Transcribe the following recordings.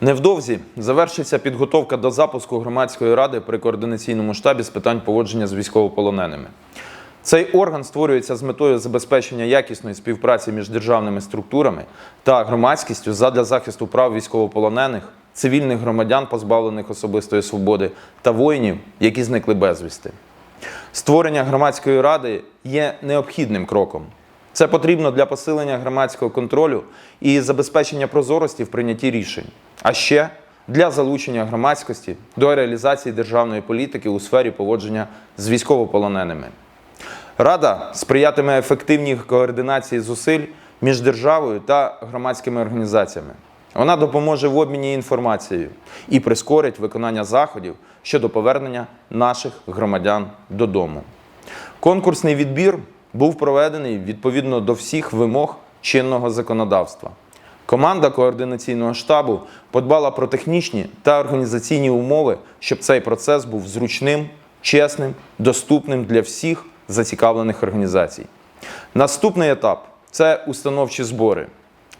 Невдовзі завершиться підготовка до запуску громадської ради при координаційному штабі з питань поводження з військовополоненими. Цей орган створюється з метою забезпечення якісної співпраці між державними структурами та громадськістю задля захисту прав військовополонених, цивільних громадян, позбавлених особистої свободи, та воїнів, які зникли безвісти. Створення громадської ради є необхідним кроком. Це потрібно для посилення громадського контролю і забезпечення прозорості в прийнятті рішень, а ще для залучення громадськості до реалізації державної політики у сфері поводження з військовополоненими. Рада сприятиме ефективній координації зусиль між державою та громадськими організаціями. Вона допоможе в обміні інформацією і прискорить виконання заходів щодо повернення наших громадян додому. Конкурсний відбір був проведений відповідно до всіх вимог чинного законодавства. Команда координаційного штабу подбала про технічні та організаційні умови, щоб цей процес був зручним, чесним, доступним для всіх зацікавлених організацій. Наступний етап це установчі збори.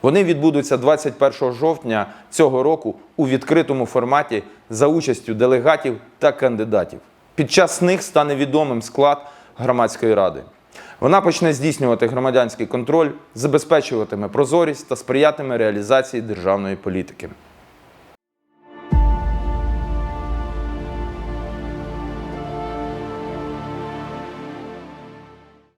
Вони відбудуться 21 жовтня цього року у відкритому форматі за участю делегатів та кандидатів. Під час них стане відомим склад громадської ради. Вона почне здійснювати громадянський контроль, забезпечуватиме прозорість та сприятиме реалізації державної політики.